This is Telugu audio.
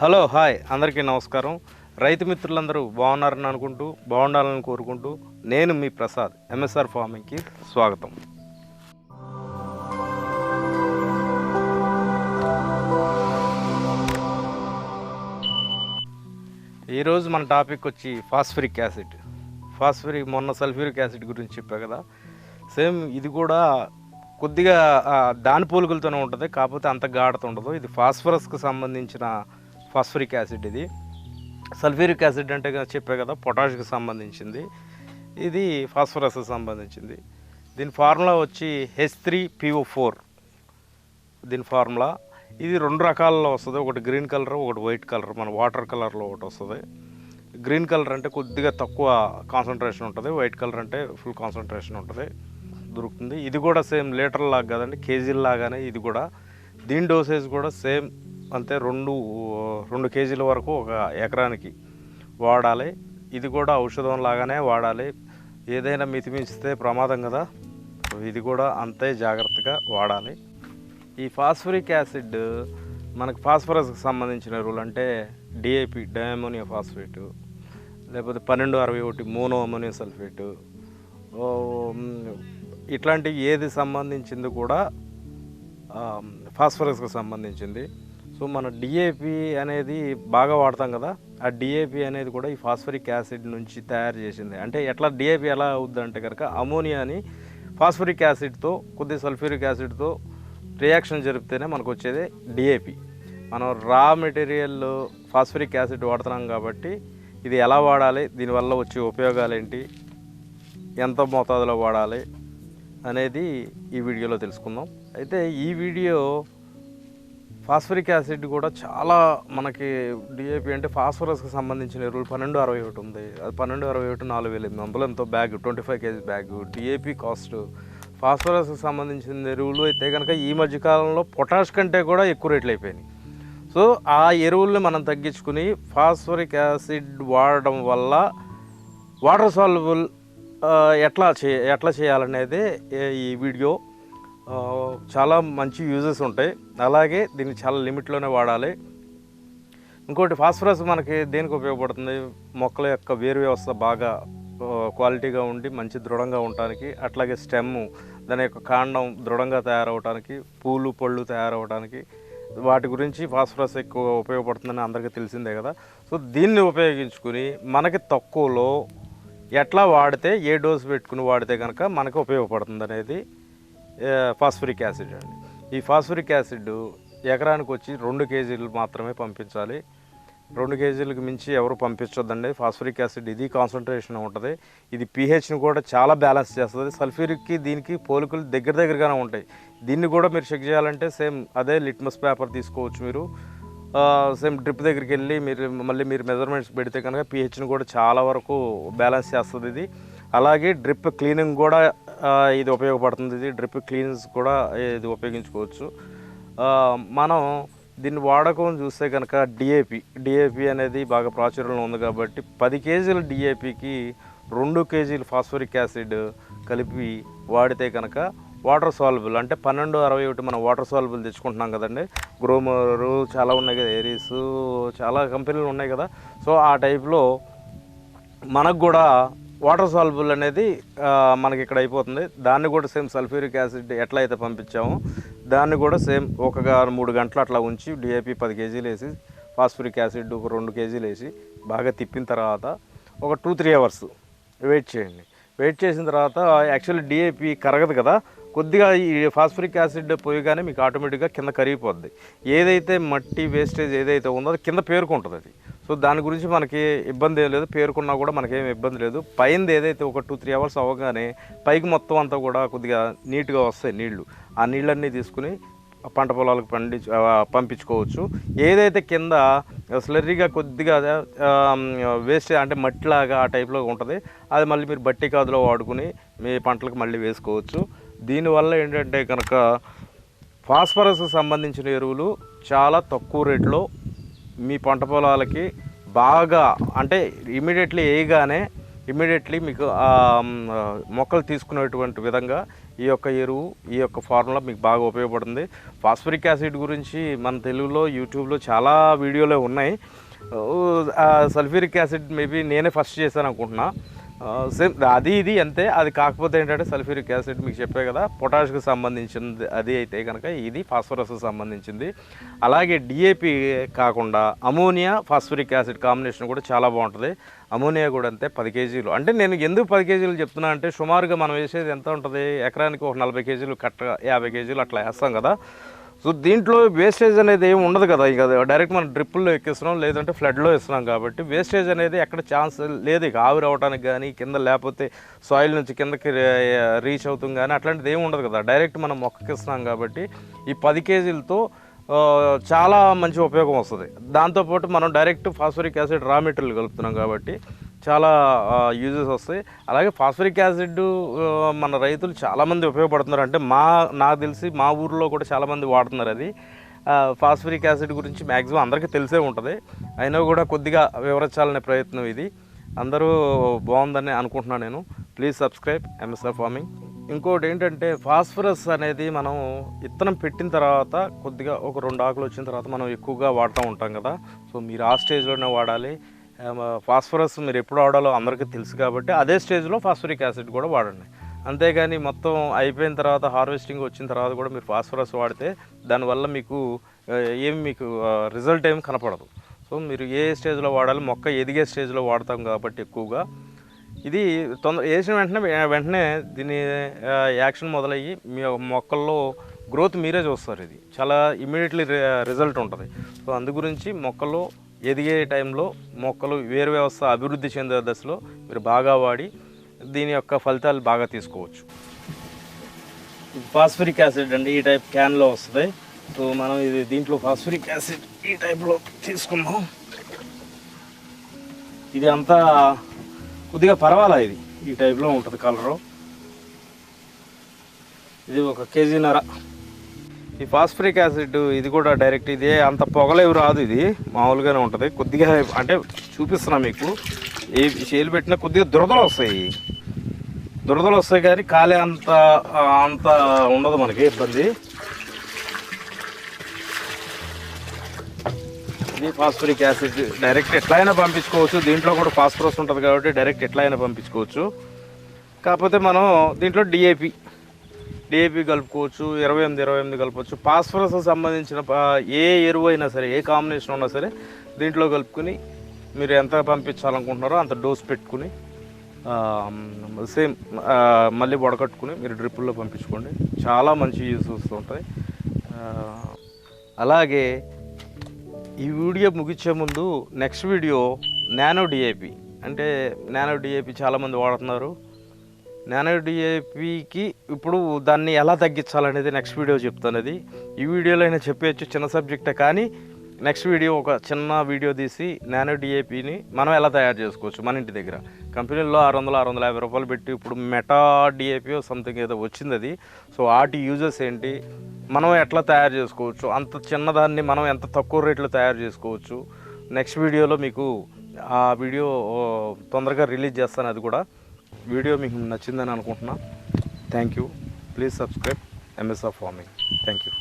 Hello hi. అందరికీ నమస్కారం. రైతు మిత్రులందరూ బాగున్నారని అనుకుంటూ బాగుండాలని కోరుకుంటూ నేను మీ ప్రసాద్ ఎంఎస్ఆర్ ఫార్మింగ్కి స్వాగతం. ఈరోజు మన టాపిక్ వచ్చి ఫాస్ఫరిక్ యాసిడ్. ఫాస్ఫరిక్ మొన్న సల్ఫ్యూరిక్ యాసిడ్ గురించి చెప్పా కదా. సేమ్ ఇది కూడా కొద్దిగా దాని పోలికలతోనే ఉంటుంది కాకపోతే అంత గాఢత ఉండదు. ఇది ఫాస్ఫరస్కి సంబంధించిన ఫాస్ఫరిక్ యాసిడ్ ఇది. సల్ఫ్యూరిక్ యాసిడ్ అంటే కదా చెప్పే కదా పొటాష్కి సంబంధించింది. ఇది ఫాస్ఫరస్కి సంబంధించింది. దీని ఫార్ములా వచ్చి హెచ్ త్రీ పిఓ ఫోర్. దీని ఫార్ములా. ఇది రెండు రకాలలో వస్తుంది. ఒకటి గ్రీన్ కలర్ ఒకటి వైట్ కలర్. మన వాటర్ కలర్లో ఒకటి వస్తుంది. గ్రీన్ కలర్ అంటే కొద్దిగా తక్కువ కాన్సన్ట్రేషన్ ఉంటుంది. వైట్ కలర్ అంటే ఫుల్ కాన్సన్ట్రేషన్ ఉంటుంది. దొరుకుతుంది. ఇది కూడా సేమ్ లీటర్ లాగా కదండి కేజీల లాగానే ఇది కూడా. దీని డోసేజ్ కూడా సేమ్ అంతే రెండు రెండు కేజీల వరకు ఒక ఎకరానికి వాడాలి. ఇది కూడా ఔషధం లాగానే వాడాలి. ఏదైనా మితిమించితే ప్రమాదం కదా. ఇది కూడా అంతే జాగ్రత్తగా వాడాలి. ఈ ఫాస్ఫరిక్ యాసిడ్ మనకు ఫాస్ఫరస్కి సంబంధించిన ఎరువులు అంటే డిఏపి డయామోనియా ఫాస్ఫేటు లేకపోతే పన్నెండు అరవై ఒకటి మోనో అమోనియం సల్ఫేటు ఇట్లాంటి ఇట్లాంటివి ఏది సంబంధించింది కూడా ఫాస్ఫరస్కి సంబంధించింది. సో మన డిఏపి అనేది బాగా వాడతాం కదా. ఆ డిఏపి అనేది కూడా ఈ ఫాస్ఫరిక్ యాసిడ్ నుంచి తయారు చేసింది. అంటే ఎట్లా డిఏపి ఎలా అవుద్ది అంటే కనుక అమోనియాని ఫాస్ఫరిక్ యాసిడ్తో కొద్ది సల్ఫ్యూరిక్ యాసిడ్తో రియాక్షన్ జరిపితేనే మనకు వచ్చేది డిఏపి మనం రా మెటీరియల్ ఫాస్ఫరిక్ యాసిడ్ వాడుతున్నాం కాబట్టి ఇది ఎలా వాడాలి దీనివల్ల వచ్చే ఉపయోగాలు ఏంటి ఎంత మోతాదులో వాడాలి అనేది ఈ వీడియోలో తెలుసుకుందాం. అయితే ఈ వీడియో ఫాస్ఫరిక్ యాసిడ్ కూడా చాలా మనకి డిఏపి అంటే ఫాస్ఫరస్కి సంబంధించిన ఎరువులు పన్నెండు అరవై ఒకటి ఉంది. అది పన్నెండు అరవై ఒకటి నాలుగు వేల ఎనిమిది వందలు ఎంతో bag twenty five KG bag. DAP cost ఫాస్ఫరస్కి సంబంధించిన ఎరువులు అయితే కనుక ఈ మధ్యకాలంలో పొటాష్ కంటే కూడా ఎక్కువ రేట్లు అయిపోయినాయి. సో ఆ ఎరువుల్ని మనం తగ్గించుకుని ఫాస్ఫరిక్ యాసిడ్ వాడడం వల్ల వాటర్ సాల్యుబుల్ ఎట్లా చే ఎట్లా చేయాలనేది ఈ వీడియో చాలా మంచి యూజెస్ ఉంటాయి. అలాగే దీన్ని చాలా లిమిట్లోనే వాడాలి. ఇంకోటి ఫాస్ఫరస్ మనకి దేనికి ఉపయోగపడుతుంది? మొక్కల యొక్క వేరు వ్యవస్థ బాగా క్వాలిటీగా ఉండి మంచి దృఢంగా ఉండటానికి అట్లాగే స్టెమ్ దాని యొక్క కాండం దృఢంగా తయారవడానికి పూలు పళ్ళు తయారవడానికి వాటి గురించి ఫాస్ఫరస్ ఎక్కువ ఉపయోగపడుతుందని అందరికీ తెలిసిందే కదా. సో దీన్ని ఉపయోగించుకుని మనకి తక్కువలో ఎట్లా వాడితే ఏ డోస్ పెట్టుకుని వాడితే కనుక మనకు ఉపయోగపడుతుంది అనేది ఫాస్ఫరిక్ యాసిడ్ అండి. ఈ ఫాస్ఫరిక్ యాసిడ్ ఎకరానికి వచ్చి రెండు కేజీలు మాత్రమే పంపించాలి. రెండు కేజీలకు మించి ఎవరు పంపించొద్దండి. ఫాస్ఫరిక్ యాసిడ్ ఇది కాన్సన్ట్రేషన్ ఉంటుంది. ఇది పీహెచ్ని కూడా చాలా బ్యాలెన్స్ చేస్తుంది. సల్ఫ్యూరిక్కి దీనికి పోలికలు దగ్గర దగ్గరగానే ఉంటాయి. దీన్ని కూడా మీరు చెక్ చేయాలంటే సేమ్ అదే లిట్మస్ పేపర్ తీసుకోవచ్చు మీరు. సేమ్ డ్రిప్ దగ్గరికి వెళ్ళి మీరు మళ్ళీ మీరు మెజర్మెంట్స్ పెడితే కనుక పీహెచ్ని కూడా చాలా వరకు బ్యాలెన్స్ చేస్తుంది ఇది. అలాగే డ్రిప్ క్లీనింగ్ కూడా ఇది ఉపయోగపడుతుంది. ఇది డ్రిప్ క్లీన్స్ కూడా ఇది ఉపయోగించుకోవచ్చు. మనం దీన్ని వాడకం చూస్తే కనుక డిఏపి డిఏపి అనేది బాగా ప్రాచుర్యంలో ఉంది కాబట్టి పది కేజీల డిఏపికి రెండు కేజీలు ఫాస్ఫరిక్ యాసిడ్ కలిపి వాడితే కనుక వాటర్ సాల్బుల్ అంటే పన్నెండు అరవై ఒకటి మనం వాటర్ సాల్బుల్ తెచ్చుకుంటున్నాం కదండి. గ్రోమరు చాలా ఉన్నాయి కదా ఏరీస్ చాలా కంపెనీలు ఉన్నాయి కదా. సో ఆ టైప్లో మనకు కూడా వాటర్ సాల్బుల్ అనేది మనకి ఇక్కడ అయిపోతుంది. దాన్ని కూడా సేమ్ సల్ఫ్యూరిక్ యాసిడ్ ఎట్లా అయితే పంపించామో దాన్ని కూడా సేమ్ ఒక మూడు గంటలు అట్లా ఉంచి డిఏపి పది కేజీలు వేసి ఫాస్ఫరిక్ యాసిడ్ ఒక రెండు కేజీలు వేసి బాగా తిప్పిన తర్వాత ఒక టూ త్రీ అవర్స్ వెయిట్ చేయండి. వెయిట్ చేసిన తర్వాత యాక్చువల్లీ డిఏపి కరగదు కదా. కొద్దిగా ఈ ఫాస్ఫరిక్ యాసిడ్ పోయగానే మీకు ఆటోమేటిక్గా కింద కరిగిపోద్ది. ఏదైతే మట్టి వేస్టేజ్ ఏదైతే ఉందో అది కింద పేరుకుంటుంది అది. సో దాని గురించి మనకి ఇబ్బంది ఏం లేదు. పేరుకున్నా కూడా మనకేం ఇబ్బంది లేదు. పైన ఏదైతే ఒక టూ త్రీ అవర్స్ అవ్వగానే పైకి మొత్తం అంతా కూడా కొద్దిగా నీట్గా వస్తాయి నీళ్ళు. ఆ నీళ్ళన్నీ తీసుకుని పంట పొలాలకు పండి పంపించుకోవచ్చు. ఏదైతే కింద స్లర్రీగా కొద్దిగా వేస్ట్ అంటే మట్టిలాగా ఆ టైప్లో ఉంటుంది. అది మళ్ళీ మీరు బట్టి కాదులో వాడుకుని మీ పంటలకు మళ్ళీ వేసుకోవచ్చు. దీనివల్ల ఏంటంటే కనుక ఫాస్ఫరస్ సంబంధించిన ఎరువులు చాలా తక్కువ రేట్లో మీ పంట పొలాలకి బాగా అంటే ఇమీడియట్లీ వేయగానే ఇమీడియట్లీ మీకు మొక్కలు తీసుకునేటువంటి విధంగా ఈ యొక్క ఎరువు ఈ యొక్క ఫార్ములా మీకు బాగా ఉపయోగపడుతుంది. ఫాస్ఫరిక్ యాసిడ్ గురించి మన తెలుగులో యూట్యూబ్లో చాలా వీడియోలే ఉన్నాయి. సల్ఫ్యూరిక్ యాసిడ్ మేబీ నేనే ఫస్ట్ చేశాను అనుకుంటున్నా. సేమ్ అది ఇది అంతే. అది కాకపోతే ఏంటంటే సల్ఫ్యూరిక్ యాసిడ్ మీకు చెప్పే కదా పొటాష్కి సంబంధించింది అది అయితే కనుక ఇది ఫాస్ఫరస్ సంబంధించింది. అలాగే డిఏపి కాకుండా అమోనియా ఫాస్ఫరిక్ యాసిడ్ కాంబినేషన్ కూడా చాలా బాగుంటుంది. అమోనియా కూడా అంతే పది కేజీలు. అంటే నేను ఎందుకు పది కేజీలు చెప్తున్నా అంటే సుమారుగా మనం వేసేది ఎంత ఉంటుంది? ఎకరానికి ఒక నలభై కేజీలు కట్ట యాభై కేజీలు అట్లా వేస్తాం కదా. సో దీంట్లో వేస్టేజ్ అనేది ఏమి ఉండదు కదా. ఇక డైరెక్ట్ మనం డ్రిప్పుల్లో ఎక్కిస్తున్నాం లేదంటే ఫ్లడ్లో ఇస్తున్నాం కాబట్టి వేస్టేజ్ అనేది ఎక్కడ ఛాన్స్ లేదు. ఇక ఆవిరి అవడానికి కానీ కింద లేకపోతే సాయిల్ నుంచి కిందకి రీచ్ అవుతుంది కానీ అట్లాంటిది ఏమి ఉండదు కదా. డైరెక్ట్ మనం మొక్కకి ఇస్తున్నాం కాబట్టి ఈ పది కేజీలతో చాలా మంచి ఉపయోగం వస్తుంది. దాంతోపాటు మనం direct phosphoric acid raw material కలుపుతున్నాం కాబట్టి చాలా యూజెస్ వస్తాయి. అలాగే ఫాస్ఫరిక్ యాసిడ్ మన రైతులు చాలామంది ఉపయోగపడుతున్నారు. అంటే మా నాకు తెలిసి మా ఊర్లో కూడా చాలామంది వాడుతున్నారు అది. ఫాస్ఫరిక్ యాసిడ్ గురించి మ్యాక్సిమం అందరికీ తెలిసే ఉంటుంది. అయినా కూడా కొద్దిగా వివరించాలనే ప్రయత్నం ఇది. అందరూ బాగుందని అనుకుంటున్నాను నేను. ప్లీజ్ సబ్స్క్రైబ్ ఎంఎస్ఆర్ ఫార్మింగ్ ఇంకోటి ఏంటంటే ఫాస్ఫరస్ అనేది మనం విత్తనం పెట్టిన తర్వాత కొద్దిగా ఒక రెండు ఆకులు వచ్చిన తర్వాత మనం ఎక్కువగా వాడుతూ ఉంటాం కదా. సో మీరు ఆ స్టేజ్లోనే వాడాలి. ఫాస్ఫరస్ మీరు ఎప్పుడు వాడాలో అందరికీ తెలుసు కాబట్టి అదే స్టేజ్లో ఫాస్ఫరిక్ యాసిడ్ కూడా వాడండి. అంతేగాని మొత్తం అయిపోయిన తర్వాత హార్వెస్టింగ్ వచ్చిన తర్వాత కూడా మీరు ఫాస్ఫరస్ వాడితే దానివల్ల మీకు ఏమి మీకు రిజల్ట్ ఏమి కనపడదు. సో మీరు ఏ స్టేజ్లో వాడాలి మొక్క ఎదిగే స్టేజ్లో వాడతాం కాబట్టి ఎక్కువగా. ఇది తొందర వేసిన వెంటనే వెంటనే దీని యాక్షన్ మొదలయ్యి మీ మొక్కల్లో గ్రోత్ మీరే చూస్తారు ఇది. చాలా ఇమీడియట్లీ రిజల్ట్ ఉంటుంది. సో అందు గురించి మొక్కల్లో ఎదిగే టైంలో మొక్కలు వేరు వ్యవస్థ అభివృద్ధి చెందే దశలో మీరు బాగా వాడి దీని యొక్క ఫలితాలు బాగా తీసుకోవచ్చు. ఫాస్ఫరిక్ యాసిడ్ అండి ఈ టైప్ క్యాన్లో వస్తుంది. సో మనం ఇది దీంట్లో ఫాస్ఫరిక్ యాసిడ్ ఈ టైప్లో తీసుకున్నాం ఇది అంతా కొద్దిగా పర్వాలా ఇది? ఈ టైప్లో ఉంటుంది కలరు. ఇది ఒక కేజీన్నర ఈ ఫాస్ఫరిక్ యాసిడ్ ఇది కూడా డైరెక్ట్ ఇదే అంత పొగలేవి రాదు ఇది. మామూలుగానే ఉంటుంది. కొద్దిగా అంటే చూపిస్తున్నా మీకు. ఏ చేలు పెట్టినా కొద్దిగా దురదలు వస్తాయి. దురదలు వస్తాయి కానీ కాలే అంత అంత ఉండదు మనకి ఇబ్బంది. ఇది ఫాస్ఫరిక్ యాసిడ్. డైరెక్ట్ ఎట్లయినా పంపించుకోవచ్చు. దీంట్లో కూడా ఫాస్ఫరస్ ఉంటుంది కాబట్టి డైరెక్ట్ ఎట్లయినా పంపించుకోవచ్చు. కాకపోతే మనం దీంట్లో డిఏపి డిఏపి కలుపుకోవచ్చు ఇరవై ఎనిమిది ఇరవై ఎనిమిది కలపవచ్చు ఫాస్ఫరస్ సంబంధించిన ఏ ఎరువు అయినా సరే ఏ కాంబినేషన్ ఉన్నా సరే దీంట్లో కలుపుకుని మీరు ఎంత పంపించాలనుకుంటున్నారో అంత డోస్ పెట్టుకుని సేమ్ మళ్ళీ వడకట్టుకుని మీరు డ్రిప్పుల్లో పంపించుకోండి. చాలా మంచి యూస్ వస్తుంటాయి అలాగే ఈ వీడియో ముగించే ముందు నెక్స్ట్ వీడియో నానో డిఏపి అంటే నానో డిఏపి చాలామంది వాడుతున్నారు. నానో డిఏపికి ఇప్పుడు దాన్ని ఎలా తగ్గించాలనేది నెక్స్ట్ వీడియో చెప్తాను అది ఈ వీడియోలో అయినా చెప్పేయచ్చు చిన్న సబ్జెక్టే కానీ నెక్స్ట్ వీడియో ఒక చిన్న వీడియో తీసి నానో డిఏపిని మనం ఎలా తయారు చేసుకోవచ్చు మన ఇంటి దగ్గర. కంపెనీల్లో ఆరు వందల ఆరు వందల యాభై రూపాయలు పెట్టి ఇప్పుడు మెటా డిఏపి సంథింగ్ ఏదో వచ్చింది అది సో వాటి యూజెస్ ఏంటి? మనం ఎట్లా తయారు చేసుకోవచ్చు? అంత చిన్నదాన్ని మనం ఎంత తక్కువ రేట్లో తయారు చేసుకోవచ్చు? నెక్స్ట్ వీడియోలో మీకు ఆ వీడియో తొందరగా రిలీజ్ చేస్తాను అది కూడా. వీడియో మీకు నచ్చిందని అనుకుంటున్నా. Thank you please subscribe MSR farming thank you